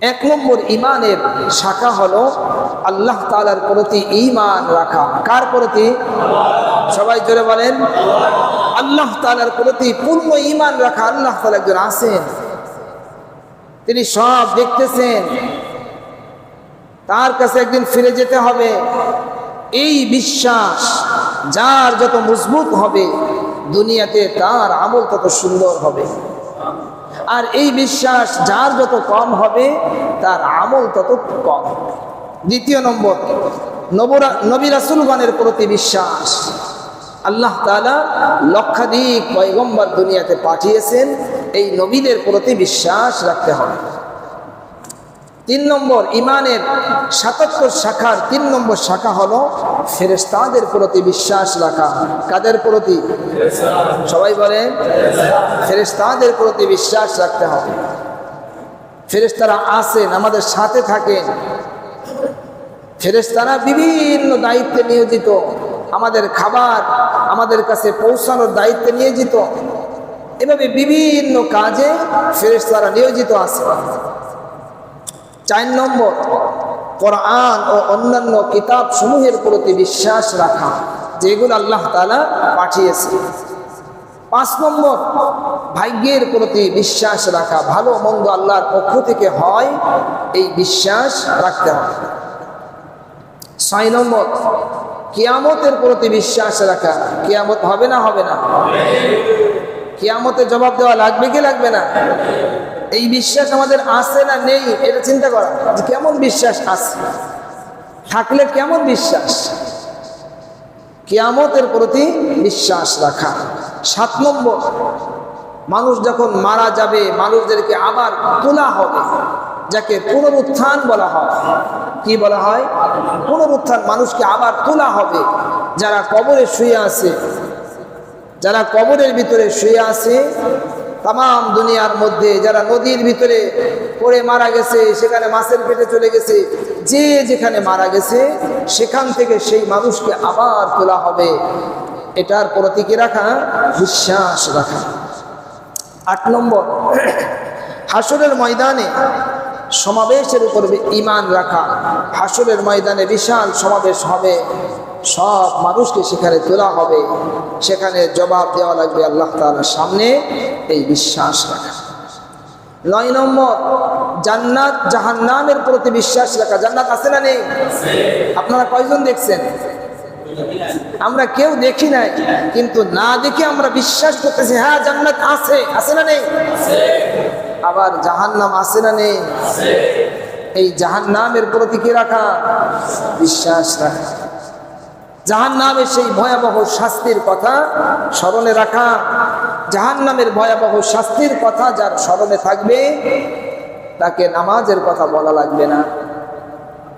এক নম্বর ইমানের শাখা হলো আল্লাহ তালার প্রতি ইমান রাখা। কার প্রতি? সবাই জোরে বলেন। আল্লাহ তালার প্রতি পূর্ণ ইমান রাখা আল্লাহ তালা একজন আছেন। তিনি সব দেখতেছেন। তার কাছে একদিন ফিরে যেতে হবে। এই বিশ্বাস যার যত মজবুত হবে, দুনিয়াতে তার আমল তত সুন্দর হবে। আর এই বিশ্বাস যার যত কম হবে, তার আমল তত কম। দ্বিতীয় নম্বর, নবরা, নবী রাসুলগণের প্রতি বিশ্বাস। আল্লাহ তালা লক্ষাধিক পয়গম্বর দুনিয়াতে পাঠিয়েছেন, এই নবীদের প্রতি বিশ্বাস রাখতে হবে। তিন নম্বর ইমানের সাতাত্তর শাখার তিন নম্বর শাখা হলো ফেরেস্তাদের প্রতি বিশ্বাস রাখা। কাদের প্রতি? সবাই বলে ফেরেস্তাদের প্রতি বিশ্বাস রাখতে হবে। ফেরেস্তারা আসেন, আমাদের সাথে থাকেন। ফেরেস্তারা বিভিন্ন দায়িত্বে নিয়োজিত। আমাদের খাবার, আমাদের কাছে পৌঁছানোর দায়িত্বে নিয়োজিত। এভাবে বিভিন্ন কাজে ফেরেস্তারা নিয়োজিত আছে চার নম্বর, কোরআন ও অন্যান্য কিতাব সমূহের প্রতি বিশ্বাস রাখা, যেগুলো আল্লাহ তালা পাঠিয়েছে। পাঁচ নম্বর, ভাগ্যের প্রতি বিশ্বাস রাখা, ভালো মন্দ আল্লাহর পক্ষ থেকে হয় এই বিশ্বাস রাখতে হবে। ছয় নম্বর, কিয়ামতের প্রতি বিশ্বাস রাখা, কিয়ামত হবে না হবে না? কিয়ামতে জবাব দেওয়া লাগবে কি লাগবে না? এই বিশ্বাস আমাদের আছে না নেই, এটা চিন্তা করা যে কেমন বিশ্বাস আছে? থাকলে কেমন বিশ্বাস? কেয়ামতের প্রতি বিশ্বাস রাখা। সাত নম্বর, মানুষ যখন মারা যাবে, মানুষদেরকে আবার তোলা হবে, যাকে পুনরুত্থান বলা হয়। কি বলা হয়? পুনরুত্থান মানুষকে আবার তোলা হবে, যারা কবরে শুয়ে আছে, যারা কবরের ভিতরে শুয়ে আছে তাম দুনিয়ার মধ্যে যারা নদীর ভিতরে পড়ে মারা গেছে, সেখানে মাছের পেটে চলে গেছে, যে যেখানে মারা গেছে, সেখান থেকে সেই মানুষকে আবার তোলা হবে। এটার প্রতীকে রাখা? বিশ্বাস রাখা। আট নম্বর, হাসরের ময়দানে সমাবেশের উপর ইমান রাখা। হাসরের ময়দানে বিশাল সমাবেশ হবে। সব মানুষকে সেখানে তোলা হবে। সেখানে জবাব দেওয়া লাগবে আল্লাহ তালার সামনে এই বিশ্বাস রাখা। নয় নম্বর, জান্নাত জাহান্নামের প্রতি বিশ্বাস রাখা। জান্নাত আছে না নেই? আপনারা কয়জন দেখছেন? আমরা কেউ দেখি নাই, কিন্তু না দেখে আমরা বিশ্বাস করতেছি হ্যাঁ জান্নাত আছে। আছে না নেই? আবার জাহান্নাম আছে না নেই? এই জাহান্নামের প্রতি কি রাখা? বিশ্বাস রাখা। জাহান নামের সেই ভয়াবহ শাস্তির কথা স্মরণে রাখা জাহান নামের ভয়াবহ শাস্তির কথা যার স্মরণে থাকবে, তাকে নামাজের কথা বলা লাগবে না।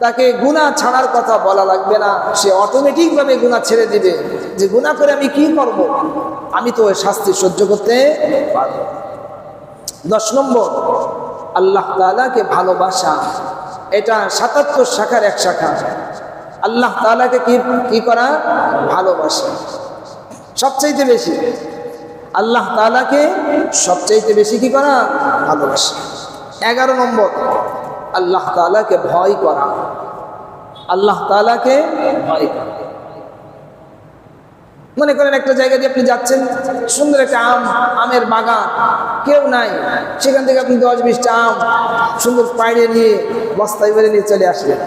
তাকে গুণা ছাড়ার কথা বলা লাগবে না। সে অটোমেটিকভাবে গুণা ছেড়ে দিবে। যে গুণা করে আমি কি করব। আমি তো ওই শাস্তি সহ্য করতে পারব দশ নম্বর, আল্লাহ তালাকে ভালোবাসা। এটা সাতাত্তর শাখার এক শাখা। আল্লাহ তালাকে কি কি করা? ভালোবাসা। সবচাইতে বেশি। আল্লাহ তালাকে সবচাইতে বেশি কি করা? ভালোবাসা। এগারো নম্বর, আল্লাহ তালাকে ভয় করা। আল্লাহ তালাকে ভয় করা। মনে করেন একটা জায়গা দিয়ে আপনি যাচ্ছেন, সুন্দর একটা আম, আমের বাগান, কেউ নাই। সেখান থেকে আপনি দশ বিশটা আম সুন্দর পাইড়ে নিয়ে বস্তায় বেড়ে নিয়ে চলে আসলেন।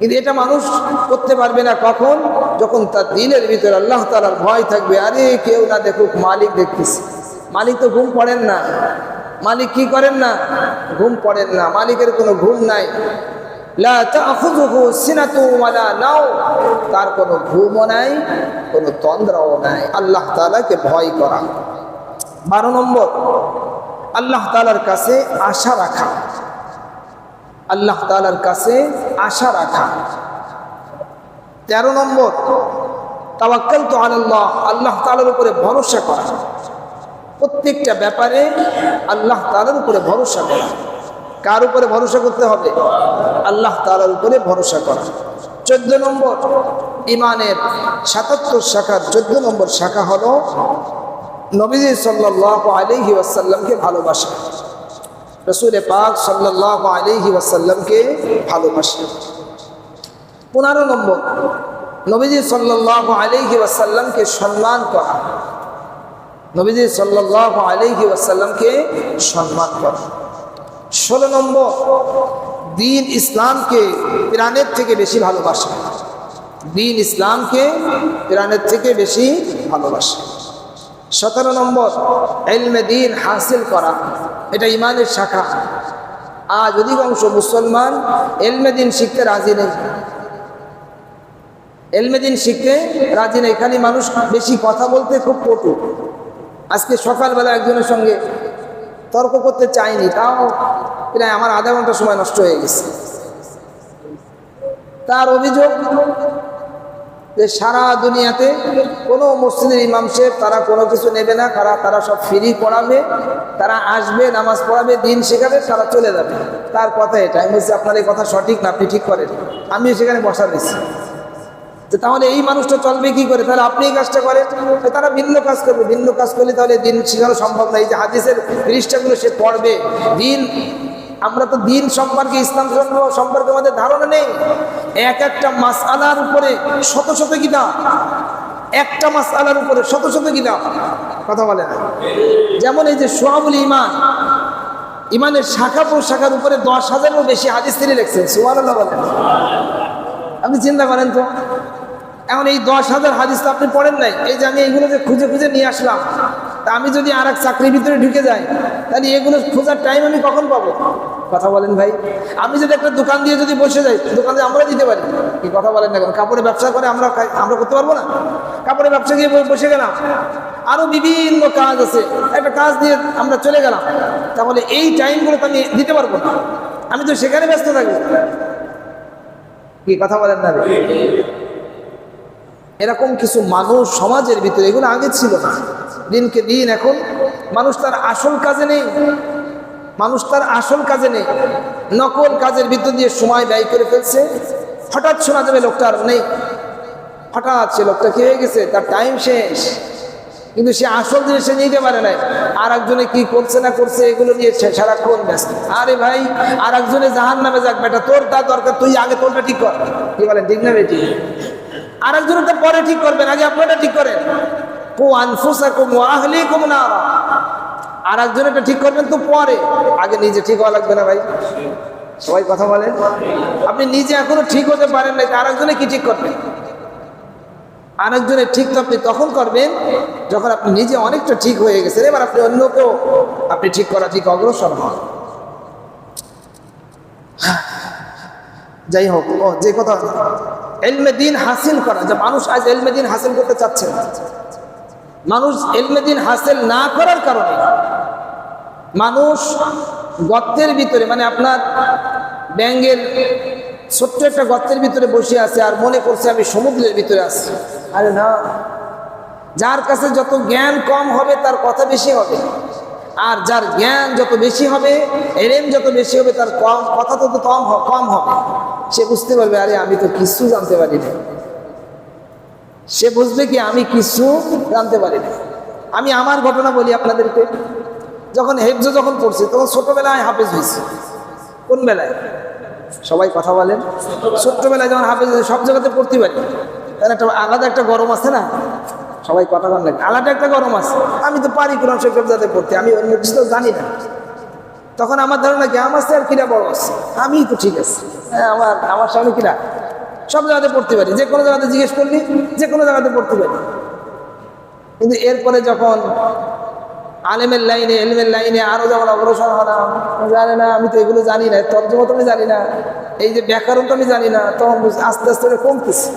কিন্তু এটা মানুষ করতে পারবে না কখন? যখন তার দিনের ভিতরে আল্লাহ তালার ভয় থাকবে। আরে কেউ না দেখুক, মালিক দেখতেছে। মালিক তো ঘুম পড়েন না। মালিক কি করেন না? ঘুম পড়েন না। মালিকের কোনো ঘুম নাই। তার কোনো ঘুমও নাই, কোনো তন্দ্রাও নাই। আল্লাহ তালাকে ভয় করা। বারো নম্বর, আল্লাহ তালার কাছে আশা রাখা। আল্লাহ তালার কাছে আশা রাখা। তেরো নম্বর তাওয়াক্কাল তো আল্লাহ আল্লাহ তালার উপরে ভরসা করা। প্রত্যেকটা ব্যাপারে আল্লাহ তালার উপরে ভরসা করা। কার উপরে ভরসা করতে হবে? আল্লাহ তালার উপরে ভরসা করা। চোদ্দ নম্বর ইমানের সাতাত্তর শাখার চোদ্দ নম্বর শাখা হলো নবীজি সাল্লাহ আলহি আসাল্লামকে ভালোবাসা। রসুল পাক সাল্লাহ আলহি ওয়াসাল্লামকে ভালোবাসে। পনেরো নম্বর, নবীজি সাল্লাহ আলহি ওয়াসাল্লামকে সম্মান করা। নবীজি সাল্লাহ আলহি ওয়াসাল্লামকে সম্মান করা। ষোলো নম্বর, দিন ইসলামকে প্রাণের থেকে বেশি ভালোবাসা। দিন ইসলামকে প্রাণের থেকে বেশি ভালোবাসা। সতেরো নম্বর এলমে দিন হাসিল করা, এটা ইমানের শাখা। আজ অধিকাংশ মুসলমান এলমে দিন শিখতে রাজি নেই। এলমে দিন শিখতে রাজি নেই। খালি মানুষ বেশি কথা বলতে খুব পটু আজকে সকালবেলা একজনের সঙ্গে তর্ক করতে চাইনি, তাও প্রায় আমার আধা ঘণ্টা সময় নষ্ট হয়ে গেছে। তার অভিযোগ যে সারা দুনিয়াতে কোনো মসজিদের ইমাম সাহেব তারা কোনো কিছু নেবে না তারা তারা সব ফ্রি পড়াবে, তারা আসবে, নামাজ পড়াবে, দিন শেখাবে, তারা চলে যাবে। তার কথা এটা। আমি বলছি, আপনার এই কথা সঠিক না? আপনি ঠিক করেন। আমি সেখানে বসা দিচ্ছি যে তাহলে এই মানুষটা চলবে কি করে? তাহলে আপনি এই কাজটা করেন। তারা ভিন্ন কাজ করবে। ভিন্ন কাজ করলে তাহলে দিন শেখানো সম্ভব নয় যে হাদিসের পৃষ্ঠাগুলো সে পড়বে। দিন আমরা তো দিন সম্পর্কে ইসলাম সম্পর্কে আমাদের ধারণা নেই। এক একটা মাস আলার উপরে শত শত কিতাব। একটা মাস আলার উপরে শত শত কিতাব। কথা বলে না। যেমন এই যে সোহাবুল ইমান ইমানের শাখা প্রশাখার উপরে দশ হাজারেরও বেশি হাদিস তিনি লিখছেন, সুবহানাল্লাহ বলেন। আপনি চিন্তা করেন তো, এখন এই দশ হাজার হাদিস আপনি পড়েন নাই। এই যে আমি এইগুলো যে খুঁজে খুঁজে নিয়ে আসলাম। তা আমি যদি আর এক চাকরির ভিতরে ঢুকে যাই, তাহলে এগুলো খোঁজার টাইম আমি কখন পাবো? কথা বলেন ভাই। আমি যদি একটা দোকান দিয়ে যদি বসে যাই দোকান দিয়ে আমরা দিতে পারি। কি কথা বলেন না কেন? কাপড়ের ব্যবসা করে আমরা আমরা করতে পারব না? কাপড়ের ব্যবসা গিয়ে বসে গেলাম। আরও বিভিন্ন কাজ আছে। একটা কাজ দিয়ে আমরা চলে গেলাম। তাহলে এই টাইমগুলো তো আমি দিতে পারব না। আমি তো সেখানে ব্যস্ত থাকব কি কথা বলেন না? এরকম কিছু মানুষ সমাজের ভিতরে এগুলো আগে ছিল না। দিনকে দিন এখন মানুষ তার আসল কাজে নেই। মানুষ তার আসল কাজে নেই। নকল কাজের ভিতর দিয়ে সময় ব্যয় করে ফেলছে। হঠাৎ শোনা যাবে লোকটা আর নেই। হঠাৎ সে লোকটা কি হয়ে গেছে? তার টাইম শেষ। কিন্তু সে আসল জিনিস সে নিতে পারে নাই। আর একজনে কি করছে না করছে এগুলো নিয়ে সারাক্ষণ ব্যস্ত। আরে ভাই আর একজনে জাহান নামে যাক বেটা, তোর তা দরকার, তুই আগে তোরটা ঠিক কর। কি বলেন, ঠিক না বেটি? আর একজনের তো পরে ঠিক করবেন আগে আপনারটা ঠিক করেন। কো আনফুসা কো মোয়াহলি কো না আর একজনেরটা ঠিক করবেন তো পরে। আগে নিজে ঠিক হওয়া লাগবে না ভাই। সবাই কথা বলেন। আপনি নিজে এখনও ঠিক হতে পারেন নাই আর একজনে কি ঠিক করবেন আরেকজনের ঠিক তো আপনি তখন করবেন যখন আপনি নিজে অনেকটা ঠিক হয়ে গেছেন। এবার আপনি অন্যকেও আপনি ঠিক করা ঠিক অগ্রসর হন। যাই হোক, ও, যে কথা এলমে দিন হাসিল করা, যে মানুষ আজ এলমে দিন হাসিল করতে চাচ্ছে না। মানুষ এলমে দিন হাসিল না করার কারণে মানুষ গর্তের ভিতরে মানে আপনার ব্যাঙ্গের ছোট্ট একটা গর্তের ভিতরে বসে আছে আর মনে করছে আমি সমুদ্রের ভিতরে আছি। আরে না। যার কাছে যত জ্ঞান কম হবে তার কথা বেশি হবে। আর যার জ্ঞান যত বেশি হবে এলেম যত বেশি হবে তার কম কথা তত কম কম হবে। সে বুঝতে পারবে আরে আমি তো কিছু জানতে পারি না। সে বুঝবে কি আমি কিছু জানতে পারি না আমি আমার ঘটনা বলি আপনাদেরকে। যখন হেফজ যখন পড়ছি, তখন ছোটবেলায় হাফেজ হয়েছে। কোন বেলায়? সবাই কথা বলেন। ছোট্টবেলায় যখন হাফেজ সব জায়গাতে পড়তে পারি। তার একটা আলাদা একটা গরম আছে না? সবাই কথা বলেন। না আলাদা একটা গরম আছে। আমি তো পারি কোরআন শরীফ যাতে পড়তে? আমি অন্য কিছু তো জানি না। তখন আমার ধারণা কি? আমার স্যার কিরা বড় আছে। আমি তো ঠিক আছে। হ্যাঁ আমার আমার সামনে কিরা? সব জায়গাতে পড়তে পারি। যে কোনো জায়গাতে জিজ্ঞেস করলি, যে কোনো জায়গাতে পড়তে পারি। কিন্তু এরপরে যখন আলেমের লাইনে, এলমের লাইনে আরও যখন অগ্রসর হলাম জানে না, আমি তো এগুলো জানি না, তর্জমা তো আমি জানি না, এই যে ব্যাকরণ তো আমি জানি না, তখন আস্তে আস্তে এটা কমতেছে।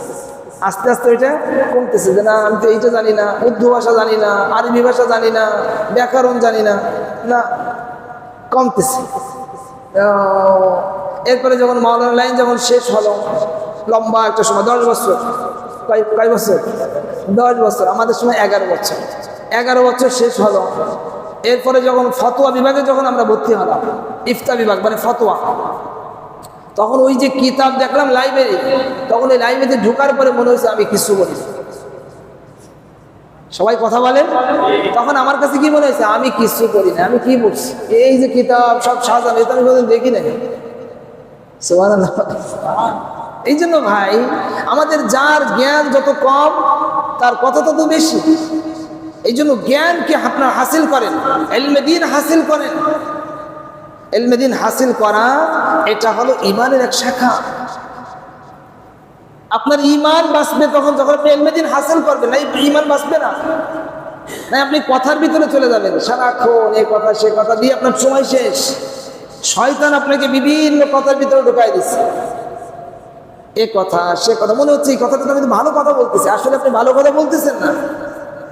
আস্তে আস্তে ওইটা কমতেছে যে না, আমি তো এইটা জানি না, উর্দু ভাষা জানি না, আরবি ভাষা জানি না, ব্যাকরণ জানি না না, কমতেছে। এরপরে যখন মাওলানা লাইন যখন শেষ হলো লম্বা একটা সময়, দশ বছর। কয় বছর? দশ বছর, আমাদের সময় এগারো বছর। এগারো বছর শেষ হলো। এরপরে যখন ফতোয়া বিভাগে যখন আমরা ভর্তি হলাম ইফতা বিভাগ মানে ফতোয়া, তখন ওই যে কিতাব দেখলাম লাইব্রেরি, তখন ওই লাইব্রেরিতে ঢোকার পরে মনে হয়েছে আমি কিছু বলি সবাই কথা বলেন তখন আমার কাছে কি মনে হয়েছে? আমি কিছু করি না, আমি কি বলছি? এই যে কিতাব সব সাজানো, এটা আমি দেখি নাই। এই জন্য ভাই, আমাদের যার জ্ঞান যত কম, তার কথা তত বেশি। এই জন্য জ্ঞানকে আপনার হাসিল করেন এলমেদিন হাসিল করেন। এলমেদিন হাসিল করা, এটা হলো ইমানের এক শাখা। আপনার ইমান বাঁচবে তখন যখন আপনি এলমেদিন হাসিল করবেন, না ইমান বাঁচবে না। না, আপনি কথার ভিতরে চলে যাবেন। সারাক্ষণ এই কথা, সে কথা দিয়ে আপনার সময় শেষ। শয়তান আপনাকে বিভিন্ন কথার ভিতরে ঢুকাই দিচ্ছে। এ কথা, সে কথা। মনে হচ্ছে এই কথাটা আমি ভালো কথা বলতেছি। আসলে আপনি ভালো কথা বলতেছেন না।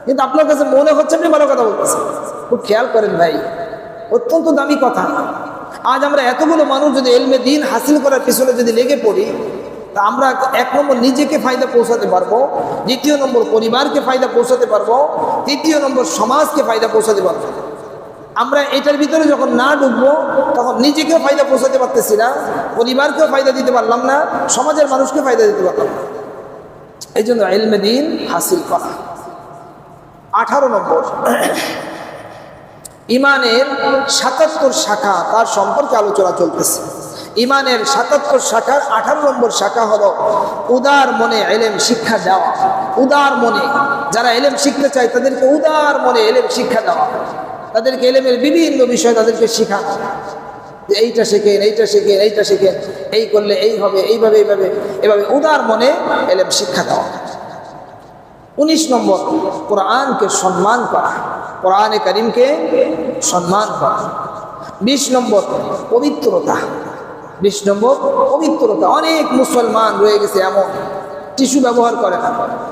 কিন্তু আপনার কাছে মনে হচ্ছে আপনি ভালো কথা বলতেছেন। খুব খেয়াল করেন ভাই, অত্যন্ত দামি কথা। আজ আমরা এতগুলো মানুষ যদি এলমে দিন হাসিল করার পিছনে যদি লেগে পড়ি, তা আমরা এক নম্বর নিজেকে ফায়দা পৌঁছাতে পারব, দ্বিতীয় নম্বর পরিবারকে ফায়দা পৌঁছাতে পারব, তৃতীয় নম্বর সমাজকে ফায়দা পৌঁছাতে পারব। আমরা এটার ভিতরে যখন না ডুববো, তখন নিজেকেও ফায়দা পৌঁছাতে পারতেছি না, পরিবারকেও ফায়দা দিতে পারলাম না, সমাজের মানুষকে ফায়দা দিতে পারলাম না। এই জন্য এলমে দিন হাসিল করা। আঠারো নম্বর। ইমানের সাতাত্তর শাখা তার সম্পর্কে আলোচনা চলতেছে। ইমানের সাতাত্তর শাখার আঠারো নম্বর শাখা হলো উদার মনে এলেম শিক্ষা দেওয়া। উদার মনে, যারা এলেম শিখতে চায় তাদেরকে উদার মনে এলেম শিক্ষা দেওয়া। তাদেরকে এলেমের বিভিন্ন বিষয় তাদেরকে শেখানো এইটা শেখেন এইটা শেখেন এইটা শেখেন, এই করলে এই হবে, এইভাবে এইভাবে, এভাবে উদার মনে এলেম শিক্ষা দেওয়া। উনিশ নম্বর, কোরআনকে সম্মান করা। কোরআনে করিমকে সম্মান করা। বিশ নম্বর, পবিত্রতা। বিশ নম্বর, পবিত্রতা। অনেক মুসলমান রয়ে গেছে এমন। টিস্যু ব্যবহার করে না।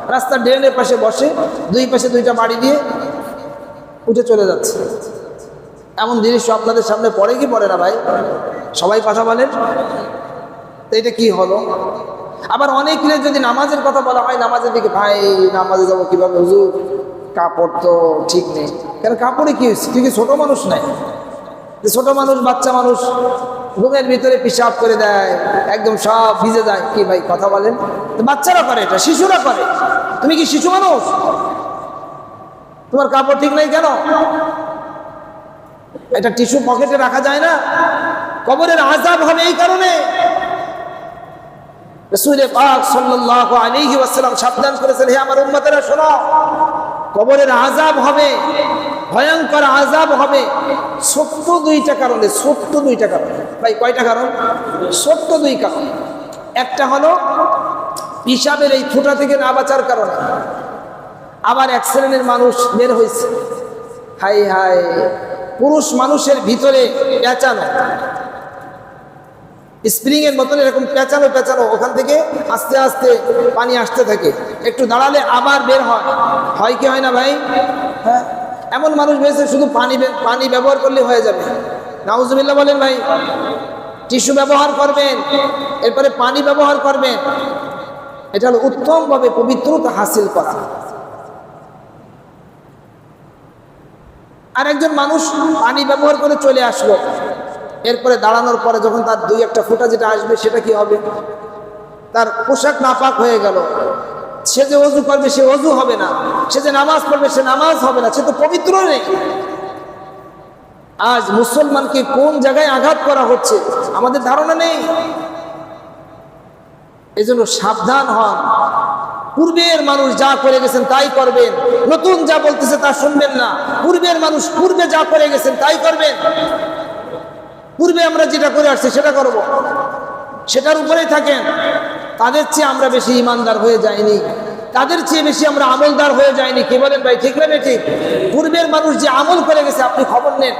রাস্তার ড্রেনের পাশে বসে, দুই পাশে দুইটা বাড়ি দিয়ে উঠে চলে যাচ্ছে। এমন জিনিস আপনাদের সামনে পড়ে কি পড়ে না ভাই? সবাই কথা বলেন। তো এটা কি হলো? আবার অনেকের যদি নামাজের কথা বলা হয়, নামাজের দিকে, ভাই, নামাজে যাব কীভাবে, হুজুর? কাপড় তো ঠিক নেই। কেন কাপড়ে কি হয়েছে? তুই কি ছোট মানুষ নাই? যে ছোট মানুষ, বাচ্চা মানুষ, ঘুমের ভিতরে পিসাব করে দেয়, একদম সব ভিজে যায়। কি ভাই, কথা বলেন? বাচ্চারা করে এটা, শিশুরা করে তুমি কি শিশু মানুষ? তোমার কাপড় ঠিক নেই কেন? এটা টিস্যু পকেটে রাখা যায় না? কবরের আজাব হবে এই কারণে। রসুল পাক সাল্লাল্লাহু আলাইহি সাবধান করেছেন, হে আমার উম্মতেরা, শোনো। কবরের আজাব হবে, ভয়ঙ্কর আজাব হবে। ছোট্ট দুইটা কারণে ছোট্ট দুইটা কারণ। ভাই, কয়টা কারণ? ছোট্ট দুই কারণ। একটা হলো পিসাবের এই ফুটা থেকে না বাঁচার কারণে। আবার এক শ্রেণির মানুষ বের হয়েছে। হাই হাই, পুরুষ মানুষের ভিতরে পেঁচানো। স্প্রিং এর মতন এরকম পেঁচানো পেঁচানো, ওখান থেকে আস্তে আস্তে পানি আসতে থাকে। একটু দাঁড়ালে আবার বের হয়। হয় কি, হয় না ভাই? হ্যাঁ? এমন মানুষ বেছে শুধু পানি পানি ব্যবহার করলে হয়ে যাবে। নাউজুবিল্লাহ বলেন ভাই, টিস্যু ব্যবহার করবেন, এরপরে পানি ব্যবহার করবেন। এটা হলো উত্তমভাবে পবিত্রতা হাসিল করা। আর একজন মানুষ পানি ব্যবহার করে চলে আসলো। এরপরে দাঁড়ানোর পরে যখন তার দুই একটা ফোঁটা যেটা আসবে, সেটা কি হবে? তার পোশাক নাপাক হয়ে গেল। সে যে অজু করবে, সে অজু হবে না। সে যে নামাজ পড়বে, সে নামাজ হবে না। সে তো পবিত্র নেই। আজ মুসলমানকে কোন জায়গায় আঘাত করা হচ্ছে, আমাদের ধারণা নেই। এজন্য সাবধান হন। পূর্বের মানুষ যা করে গেছেন তাই করবেন। নতুন যা বলতেছে তা শুনবেন না। পূর্বের মানুষ পূর্বে যা করে গেছেন তাই করবেন। পূর্বে আমরা যেটা করে আসছি সেটা করব। সেটার উপরেই থাকেন। তাদের চেয়ে আমরা বেশি ইমানদার হয়ে যাইনি। তাদের চেয়ে বেশি আমরা আমলদার হয়ে যাইনি। কি বলেন ভাই, ঠিক না ঠিক? পূর্বের মানুষ যে আমল করে গেছে, আপনি খবর নেন।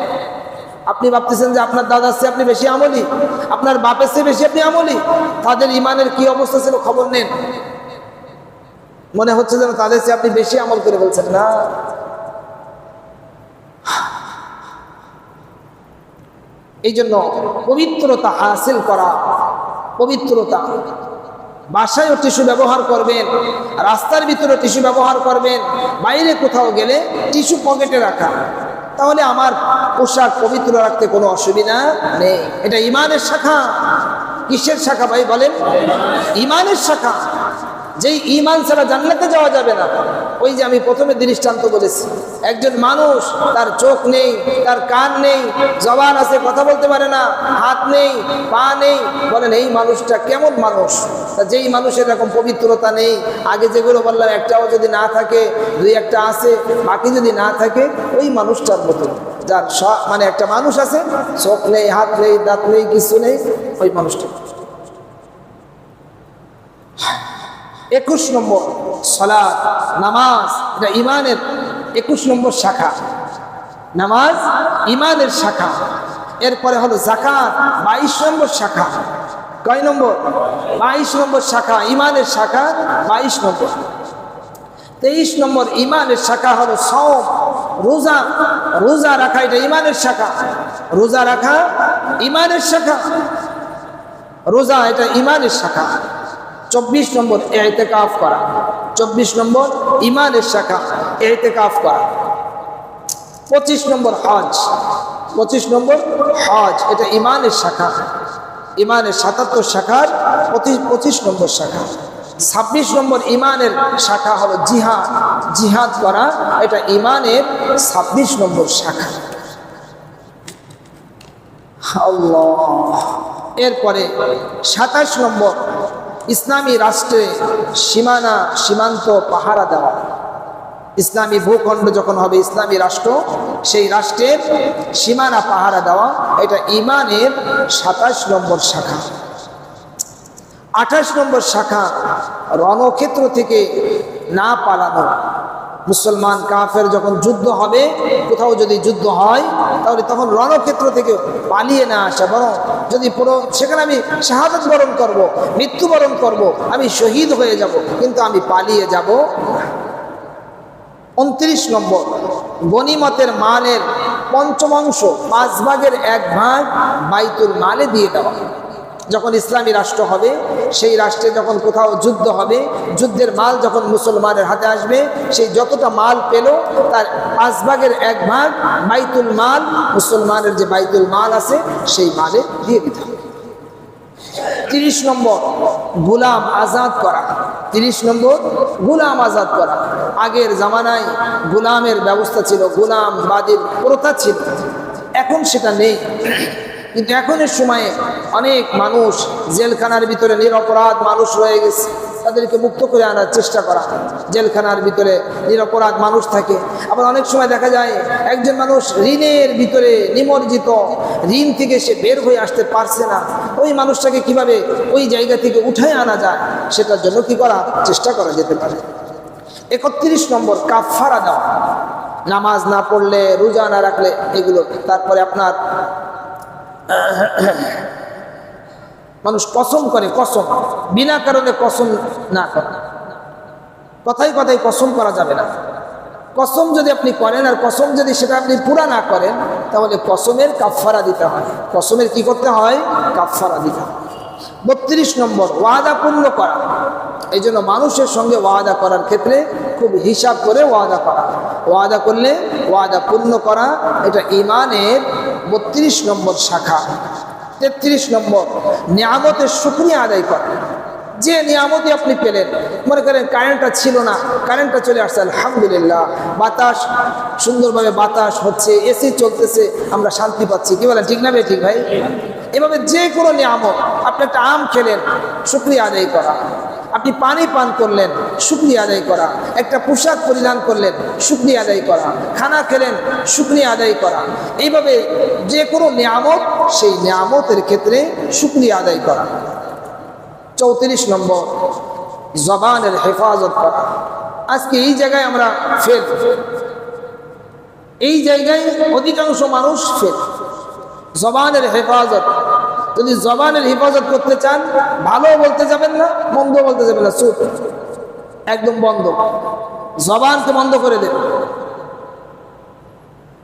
আপনি ভাবতেছেন যে আপনার দাদার চেয়ে আপনি বেশি আমলি, আপনার বাপের চেয়ে বেশি আপনি আমলি। তাদের ইমানের কি অবস্থা ছিল খবর নেন। মনে হচ্ছে যেন তাদের চেয়ে আপনি বেশি আমল করে বলছেন, না? এই জন্য পবিত্রতা হাসিল করা, পবিত্রতা। বাসায়ও টিস্যু ব্যবহার করবেন, রাস্তার ভিতরে টিস্যু ব্যবহার করবেন, বাইরে কোথাও গেলে টিস্যু পকেটে রাখা। তাহলে আমার পোশাক পবিত্র রাখতে কোনো অসুবিধা নেই। এটা ইমানের শাখা। কিসের শাখা ভাই বলেন? ইমানের শাখা। যেই ইমান ছাড়া জান্নাতে যাওয়া যাবে না। ওই যে আমি প্রথমে দৃষ্টান্ত বলেছি। একজন মানুষ, তার চোখ নেই, তার কান নেই, জবান আছে, কথা বলতে পারে না, হাত নেই, পা নেই। বলেন, এই মানুষটা কেমন মানুষ? যেই মানুষের এরকম পবিত্রতা নেই, আগে যেগুলো বললাম, একটাও যদি না থাকে, দুই একটা আছে, বাকি যদি না থাকে, ওই মানুষটার মতো। যার মানে একটা মানুষ আছে, চোখ নেই, হাত নেই, দাঁত নেই, কিছু নেই, ওই মানুষটা। একুশ নম্বর সলাদ নামাজ, এটা ইমানের একুশ নম্বর শাখা। নামাজ ইমানের শাখা। এরপরে হলো জাকাত বাইশ নম্বর শাখা। কয় নম্বর? বাইশ নম্বর শাখা, ইমানের শাখা, বাইশ নম্বর। তেইশ নম্বর ইমানের শাখা হলো সম রোজা। রোজা রাখা, এটা ইমানের শাখা। রোজা রাখা, ইমানের শাখা। রোজা, এটা ইমানের শাখা। চব্বিশ নম্বর এতেকাফ করা। চব্বিশ নম্বর ইমানের শাখা এতেকাফ করা। পঁচিশ নম্বর হজ। পঁচিশ নম্বর হজ, এটা ইমানের শাখা। ইমানের সাতাত্তর শাখার পঁচিশ পঁচিশ নম্বর শাখা। ছাব্বিশ নম্বর ইমানের শাখা হলো জিহাদ। জিহাদ করা, এটা ইমানের ছাব্বিশ নম্বর শাখা। এরপরে সাতাশ নম্বর ইসলামী রাষ্ট্রে সীমানা, সীমান্ত পাহারা দেওয়া। ইসলামী ভূখণ্ড যখন হবে, ইসলামী রাষ্ট্র, সেই রাষ্ট্রের সীমানা পাহারা দেওয়া, এটা ইমানের সাতাশ নম্বর শাখা। আঠাশ নম্বর শাখা রণক্ষেত্র থেকে না পালানো। মুসলমান কাফের যখন যুদ্ধ হবে, কোথাও যদি যুদ্ধ হয়, তাহলে তখন রণক্ষেত্র থেকে পালিয়ে না আসা, বরং যদি পুরো, সেখানে আমি শাহাদত বরণ করব, মৃত্যুবরণ করব, আমি শহীদ হয়ে যাব, কিন্তু আমি পালিয়ে যাব উনত্রিশ নম্বর গনিমতের মালের পঞ্চমাংশ পাঁচ ভাগের এক ভাগ বাইতুল মালে দিয়ে দেওয়া। যখন ইসলামী রাষ্ট্র হবে, সেই রাষ্ট্রে যখন কোথাও যুদ্ধ হবে, যুদ্ধের মাল যখন মুসলমানের হাতে আসবে, সেই যতটা মাল পেল, তার পাঁচ ভাগের এক ভাগ বাইতুল মাল, মুসলমানের যে বাইতুল মাল আছে, সেই মালে দিয়ে দিতে হবে। তিরিশ নম্বর, গুলাম আজাদ করা। তিরিশ নম্বর, গুলাম আজাদ করা। আগের জামানায় গুলামের ব্যবস্থা ছিল, গুলাম বাদের প্রথা ছিল। এখন সেটা নেই। কিন্তু এখনের সময়ে অনেক মানুষ জেলখানার ভিতরে নিরপরাধ মানুষ রয়ে গেছে। তাদেরকে মুক্ত করে আনার চেষ্টা করা। জেলখানার ভিতরে নিরপরাধ মানুষ থাকে। আবার অনেক সময় দেখা যায়, একজন মানুষ ঋণের ভিতরে নিমজ্জিত, ঋণ থেকে সে বের হয়ে আসতে পারছে না। ওই মানুষটাকে কীভাবে ওই জায়গা থেকে উঠায় আনা যায়, সেটার জন্য কি করা? চেষ্টা করা যেতে পারে। একত্রিশ নম্বর কাফারা দেওয়া। নামাজ না পড়লে, রোজা না রাখলে এগুলো, তারপরে আপনার মানুষ কসম করে, কসম। বিনা কারণে কসম না করে। কথাই কথাই কসম করা যাবে না। কসম যদি আপনি করেন আর কসম যদি সেটা আপনি পুরা না করেন, তাহলে কসমের কাফারা দিতে হয়। কসমের কি করতে হয়? কাফারা দিতে হয়। বত্রিশ নম্বর, ওয়াদা পূর্ণ করা। এই জন্য মানুষের সঙ্গে ওয়াদা করার ক্ষেত্রে খুব হিসাব করে ওয়াদা করা। ওয়াদা করলে ওয়াদা পূর্ণ করা, এটা ইমানের বত্রিশ নম্বর শাখা, তেত্রিশ নম্বর নিয়ামতের শুক্রিয়া আদায় করা। যে নিয়ামতই আপনি পেলেন, মনে করেন কারেন্টটা ছিল না কারেন্টটা চলে আসছে, আলহামদুলিল্লাহ। বাতাস, সুন্দরভাবে বাতাস হচ্ছে এসি চলতেছে, আমরা শান্তি পাচ্ছি। কি বলেন, ঠিক না ভাই, ঠিক ভাই? এভাবে যে কোনো নিয়ামত, আপনি একটা আম খেলেন শুক্রিয়া আদায় করা। আপনি পানি পান করলেন শুক্রিয়া আদায় করা। একটা পোশাক পরিধান করলেন শুক্রিয়া আদায় করা। খানা খেলেন শুক্রিয়া আদায় করা। এইভাবে যে কোনো নিয়ামত, সেই নিয়ামতের ক্ষেত্রে শুক্রিয়া আদায় করা। চৌত্রিশ নম্বর, জবানের হেফাজত করা। আজকে এই জায়গায় আমরা ফেল এই জায়গায় অধিকাংশ মানুষ ফেল জবানের হেফাজত। যদি জবানের হেফাজত করতে চান, ভালো বলতে যাবেন না মন্দ বলতে যাবেন না, চুপ। একদম বন্ধ। জবানকে বন্ধ করে দেন।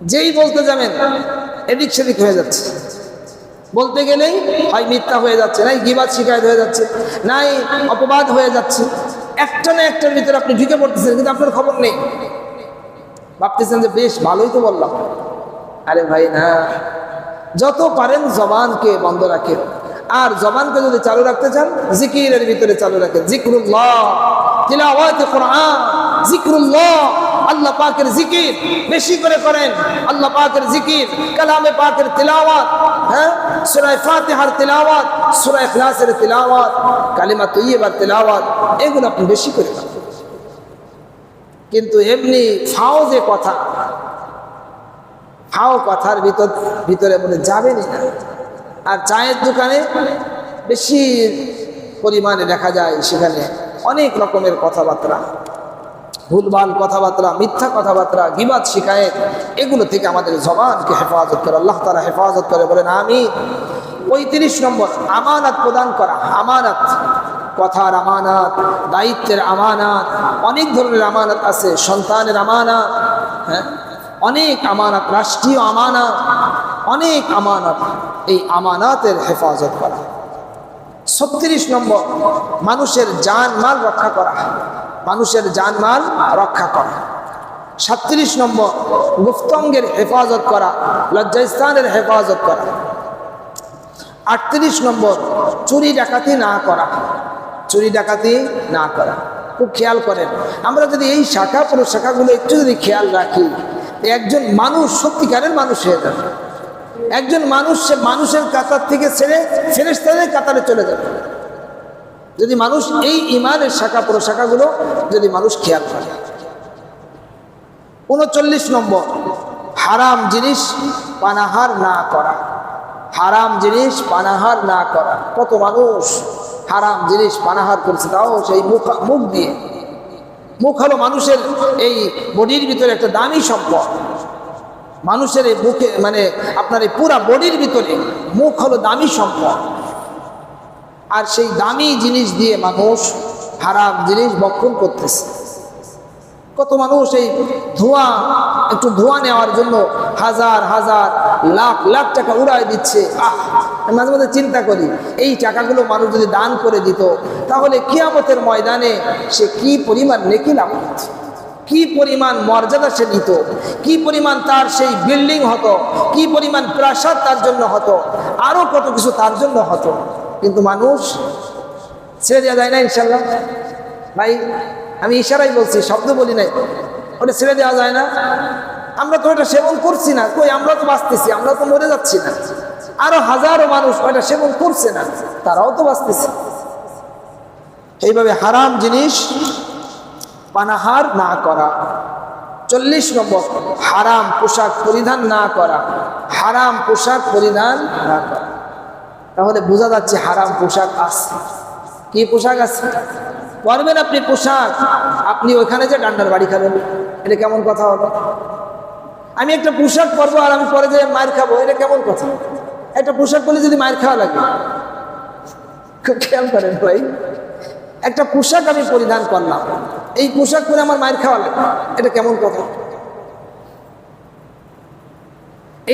যেই বলতে যাবেন, এদিক সেদিক হয়ে যাচ্ছে। বলতে গেলেই হয় মিথ্যা হয়ে যাচ্ছে, নাই গিবাদ শিকায়ত হয়ে যাচ্ছে, নাই অপবাদ হয়ে যাচ্ছে। একটা না একটার ভিতরে আপনি ঢুকে পড়তেছেন, কিন্তু আপনার খবর নেই। ভাবতেছেন যে, বেশ, ভালোই তো বললাম। আরে ভাই, না। যত পারেন জবানকে বন্ধ রাখেন। আর জবানকে যদি চালু রাখতে চান, জিকিরের ভিতরে চালু রাখেন। জিক্রুল্লাহ জিক্রুল্লাহ, আল্লাহ পাকের জিকির বেশি করে করেন। আল্লাহ পাকের জিকির, কালামে পাকের তিলাওয়াত হ্যাঁ? সূরা ফাতিহার তিলাওয়াত সূরা ইখলাসের তিলাওয়াত, কালিমা তৈয়বার তিলাওয়াত, এগুলো আপনি বেশি করে করেন। কিন্তু এমনি ফাও যে কথা ফাও কথার ভিতর, ভিতরে বলে যাবেনই না। আর চায়ের দোকানে বেশি পরিমাণে দেখা যায় সেখানে অনেক রকমের কথাবার্তা। ভুলভাল কথাবার্তা, মিথ্যা কথাবার্তা, গিবাদ, শিকায়ত, এগুলো থেকে আমাদের জবানকে হেফাজত করে, আল্লাহ তারা হেফাজত করে বলেন আমি পঁয়ত্রিশ নম্বর, আমানত প্রদান করা, আমানত, কথার আমানত, দায়িত্বের আমানত, অনেক ধরনের আমানত আছে, সন্তানের আমানত হ্যাঁ? অনেক আমানত, রাষ্ট্রীয় আমানত, অনেক আমানত এই আমানাতের হেফাজত করা। ছত্রিশ নম্বর, মানুষের জান মাল রক্ষা করা। মানুষের জান মাল রক্ষা করা। সাতত্রিশ নম্বর, গুপ্তঙ্গের হেফাজত করা, লজ্জাস্থানের হেফাজত করা। আটত্রিশ নম্বর, চুরি ডাকাতি না করা। চুরি ডাকাতি না করা। খুব খেয়াল করেন। আমরা যদি এই শাখা পুরো শাখাগুলো একটু যদি খেয়াল রাখি একজন মানুষ সত্যিকারের মানুষ হয়ে যাবে। একজন মানুষ সে মানুষের কাতার থেকে ছেড়ে ফেরেস্তাদের কাতারে চলে যাবে। যদি মানুষ এই ইমানের শাখা প্রশাখাগুলো যদি মানুষ খেয়াল করে। উনচল্লিশ নম্বর, হারাম জিনিস পানাহার না করা। হারাম জিনিস পানাহার না করা। কত মানুষ হারাম জিনিস পানাহার করছে তাও সেই মুখ মুখ দিয়ে। মুখ হলো মানুষের এই বডির ভিতরে একটা দামি সম্পদ। মানুষের এই মুখে মানে আপনার এই পুরা বডির ভিতরে মুখ হলো দামি সম্পদ। আর সেই দামি জিনিস দিয়ে মানুষ হারাম জিনিস বক্ষণ করতেছে। কত মানুষ এই ধোঁয়া, একটু ধোঁয়া নেওয়ার জন্য হাজার হাজার, লাখ লাখ টাকা উড়াই দিচ্ছে। আহ! মাঝে মাঝে চিন্তা করি, এই টাকাগুলো মানুষ যদি দান করে দিত, তাহলে কিয়ামতের ময়দানে সে কি পরিমাণ নেকি লাভ করছে কি পরিমাণ মর্যাদা সে দিত কি পরিমাণ তার সেই বিল্ডিং হতো? কি পরিমাণ প্রাসাদ তার জন্য হতো? আরও কত কিছু তার জন্য হতো? কিন্তু মানুষ ছেড়ে দেওয়া যায় না ইনশাল্লাহ ভাই, আমি ইশারাই বলছি, শব্দ বলি নাই। ওটা ছেড়ে দেওয়া যায় না। আমরা তো ওটা সেবন করছি না। কই, আমরা তো বাঁচতেছি, আমরা তো মরে যাচ্ছি না। আরও হাজারো মানুষ ওটা সেবন করছে না, তারাও তো বাঁচতেছে। এইভাবে হারাম জিনিস পানাহার না করা। চল্লিশ নম্বর, হারাম পোশাক পরিধান না করা। হারাম পোশাক পরিধান না করা। তাহলে বোঝা যাচ্ছে হারাম পোশাক আছে। কি পোশাক আছে? পরবেন আপনি পোশাক, আপনি ওইখানে যে ডান্ডার বাড়ি খাবেন। এটা কেমন কথা হবে আমি একটা পোশাক পরবো আর আমি পরে যে মায়ের খাব, এটা কেমন কথা? একটা পোশাক পরলে যদি মায়ের খাওয়া লাগে। খেয়াল করেন ভাই, একটা পোশাক আমি পরিধান করলাম। এই পোশাক পরে আমার মায়ের খাওয়া লাগে, এটা কেমন কথা?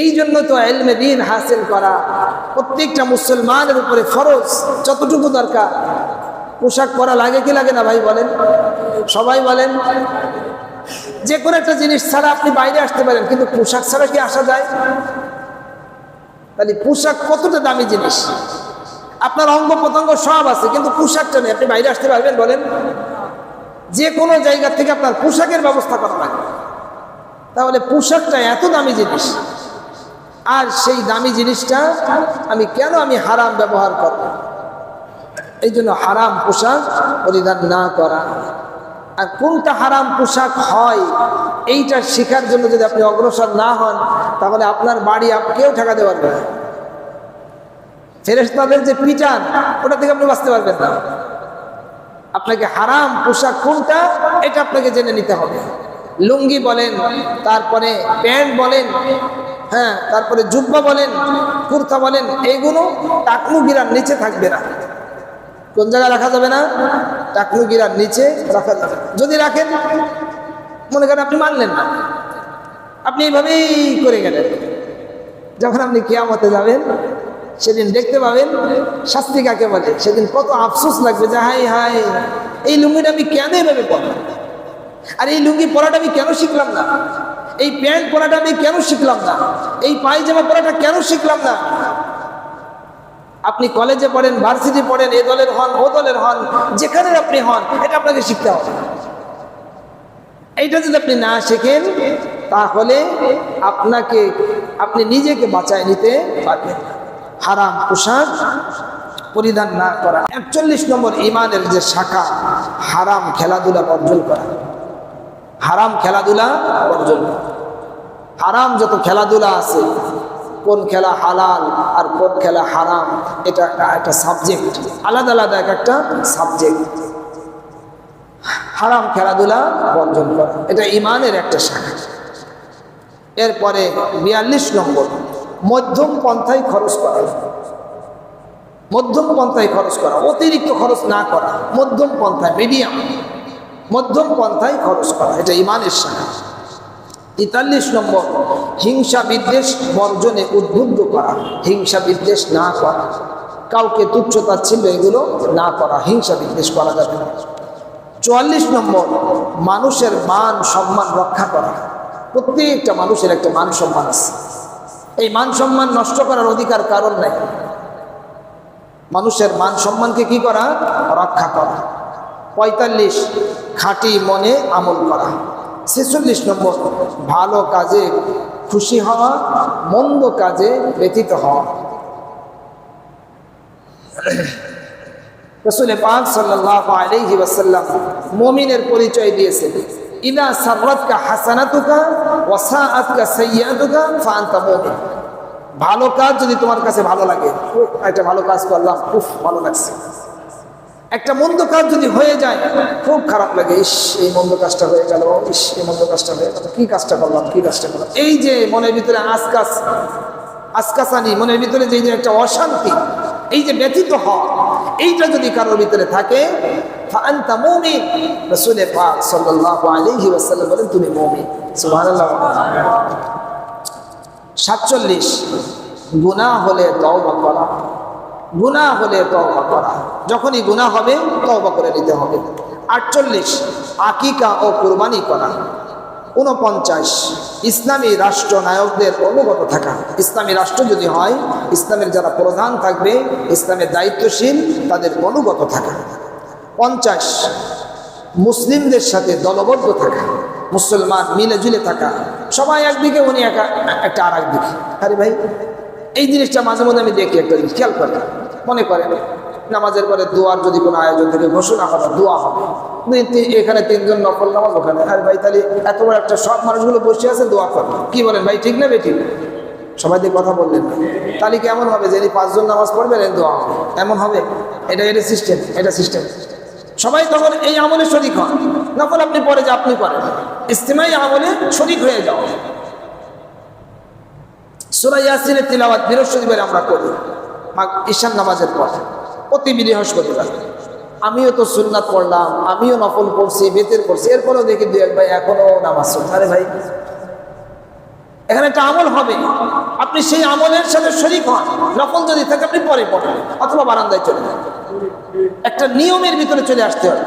এই জন্য তো এলমে দিন হাসিল করা প্রত্যেকটা মুসলমানের উপরে ফরজ, যতটুকু দরকার। পোশাক পরা লাগে কি লাগে না ভাই বলেন? সবাই বলেন যে কোনো একটা জিনিস ছাড়া আপনি বাইরে আসতে পারেন, কিন্তু পোশাক ছাড়া কি আসা যায়? তাহলে পোশাক কতটা দামি জিনিস? আপনার অঙ্গ প্রত্যঙ্গ সব আছে, কিন্তু পোশাকটা নেই, আপনি বাইরে আসতে পারবেন বলেন? যে কোনো জায়গা থেকে আপনার পোশাকের ব্যবস্থা করা লাগে তাহলে পোশাকটা এত দামি জিনিস, আর সেই দামি জিনিসটা আমি কেন আমি হারাম ব্যবহার করব? এই জন্য হারাম পোশাক পরিধান না করা। আর কোনটা হারাম পোশাক হয়, এইটা শেখার জন্য যদি আপনি অগ্রসর না হন, তাহলে আপনার বাড়ি আপ- কেউ ঠেকাতে পারবে না। ফেরেস্তাদের যে পিটান, ওটা থেকে আপনি বাঁচতে পারবেন না। আপনাকে হারাম পোশাক কোনটা, এটা আপনাকে জেনে নিতে হবে। লুঙ্গি বলেন, তারপরে প্যান্ট বলেন হ্যাঁ তারপরে জুব্বা বলেন, কুর্তা বলেন এইগুলো টাকনু গিরার নিচে থাকবে না। কোন জায়গায় রাখা যাবে না? টাকনু গিরার নিচে রাখা যাবে যদি রাখেন, মনে করেন আপনি মানলেন। না আপনি এইভাবেই করে গেলেন। যখন আপনি কেয়ামতে যাবেন, সেদিন দেখতে পাবেন, শাস্তি কাকে বলে? সেদিন কত আফসোস লাগবে যে হাই হাই এই লুঙ্গিটা আমি কেন এভাবে পরলাম আর এই লুঙ্গি পরাটা আমি কেন শিখলাম না? এই প্যান্ট পরাটা আমি কেন শিখলাম না? এই পায়জামা পরাটা কেন শিখলাম না? আপনি কলেজে পড়েন ভার্সিটি পড়েন, এ দলের হন, ও দলের হন যেখানে আপনি হন, এটা আপনাকে শিখতে হবে। এইটা যদি আপনি না শেখেন, তাহলে আপনাকে, আপনি নিজেকে বাঁচায় নিতে পারবেন হারাম পোশাক পরিধান না করা। একচল্লিশ নম্বর ইমানের যে শাখা, হারাম খেলাধুলা বর্জন করা। হারাম খেলাধুলা বর্জন করা। হারাম যত খেলাধুলা আছে কোন খেলা হালাল আর কোন খেলা হারাম, এটা একটা সাবজেক্ট আলাদা আলাদা এক একটা সাবজেক্ট হারাম খেলাধুলা বর্জন করা, এটা ইমানের একটা শাখা। এরপরে বিয়াল্লিশ নম্বর, মধ্যম পন্থায় খরচ করা। মধ্যম পন্থায় খরচ করা, অতিরিক্ত খরচ না করা, মধ্যম পন্থায় মিডিয়াম মধ্যম পন্থায় খরচ করা, এটা ইমানের শাখা। তেতাল্লিশ নম্বর, হিংসা বিদ্বেষ বর্জনে উদ্বুদ্ধ করা। হিংসা বিদ্বেষ না করা। কাউকে তুচ্ছতা ছিল এগুলো না করা। হিংসা বিদ্বেষ করা যাবে না। চুয়াল্লিশ নম্বর, মানুষের মান সম্মান রক্ষা করা। প্রত্যেকটা মানুষের একটা মান সম্মান আছে। এই মান সম্মান নষ্ট করার অধিকার কারণ নাই। মানুষের মান সম্মানকে কি করা? রক্ষা করা। পঁয়তাল্লিশ, খাঁটি মনে আমল করা। ছেচল্লিশ নম্বর, ভালো কাজে খুশি হওয়া, মন্দ কাজে ব্যতীত হওয়া। মমিনের পরিচয় দিয়েছেন। ইদা সাররাতকা হাসানাতুকা ওয়াসাআতকা সাইয়্যাতুকা ফাআনতা মুমিন। ভালো কাজ যদি তোমার কাছে ভালো লাগে একটা ভালো কাজ করলাম খুব ভালো লাগছে। একটা মন্দ কাজ যদি হয়ে যায়, খুব খারাপ লাগে, ইস, এই মন্দ কাজটা হয়ে গেল, ইস, এই মন্দ কাজটা হয়ে গেল। কি কাজটা করলাম, কি কাজটা করলাম? এই যে মনের ভিতরে আজকাস আজকাসানি মনের ভিতরে যে যে একটা অশান্তি, এই যে ব্যথিত হওয়া, এইটা যদি কারোর ভিতরে থাকে বলেন, তুমি সাতচল্লিশ, গুনাহ হলে তওবা করা। গুনাহ হলে তওবা করা। যখনই গুনাহ হবে, তওবা করে নিতে হবে। আটচল্লিশ, আকিকা ও কুরবানি করা। উনপঞ্চাশ ইসলামী রাষ্ট্র নায়কদের অনুগত থাকা। ইসলামী রাষ্ট্র যদি হয়, ইসলামের যারা প্রধান থাকবে, ইসলামের দায়িত্বশীল, তাদের অনুগত থাকা। পঞ্চাশ, মুসলিমদের সাথে দলবদ্ধ থাকা। মুসলমান মিলে জুলে থাকা। সবাই একদিকে, উনি একা, একটা আর একদিকে আরে ভাই, এই জিনিসটা মাঝে মধ্যে আমি দেখি একটা জিনিস। খেয়াল করেন মনে করেন নামাজের পরে দোয়ার যদি কোনো আয়োজন থেকে ঘোষণা করা দোয়া হবে। এখানে তিনজন নকল নামাজ ওখানে। আরে ভাই তাহলে এত বড় একটা সব মানুষগুলো বসে আছে দোয়া করবে কি বলেন ভাই, ঠিক না বেঠিক সবাই দিয়ে কথা বললেন। তাহলে কেমন হবে যে পাঁচজন নামাজ পড়বেন এর দোয়া হবে? এমন হবে? এটা এটা সিস্টেম এটা সিস্টেম সবাই তখন এই আমলে শরিক হন। নকল আপনি পরে যে আপনি করেন। ইস্তেমাই আমলে শরিক হয়ে যাও। সুরা ইয়াসিনের তিলাওয়াত বৃহস্পতিবার আমরা করি। ঈশান নামাজের পর প্রতি বৃহস্পতিবার। আমিও তো সুন্নাত পড়লাম, আমিও নফল পড়ছি, বেতের পড়ছি, এরপরেও দেখি দু এক ভাই এখনও নামাজ আরে ভাই, এখানে একটা আমল হবে। আপনি সেই আমলের সাথে শরিক হন নকল যদি থাকে আপনি পরে পড়েন, অথবা বারান্দায় চলে যান। একটা নিয়মের ভিতরে চলে আসতে হবে।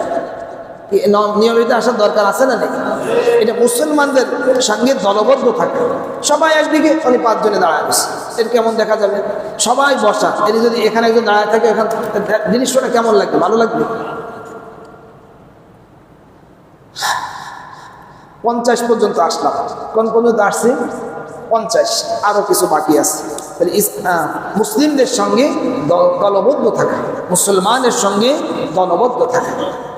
কি, ন- নিয়মের আসার দরকার আছে না নেই? এটা মুসলমানদের সঙ্গে দলবদ্ধ থাকে। সবাই একদিকে, উনি পাঁচজনে দাঁড়ায় বসে। এর কেমন দেখা যাবে? সবাই বসা। এর যদি এখানে একজন দাঁড়ায় থাকে, এখান জিনিসটা কেমন লাগবে? ভালো লাগবে? পঞ্চাশ পর্যন্ত আসলাম। কোন পর্যন্ত আসছি? পঞ্চাশ। আরও কিছু বাকি আছে। তাহলে মুসলিমদের সঙ্গে দল- দলবদ্ধ থাকা। মুসলমানের সঙ্গে দলবদ্ধ থাকা।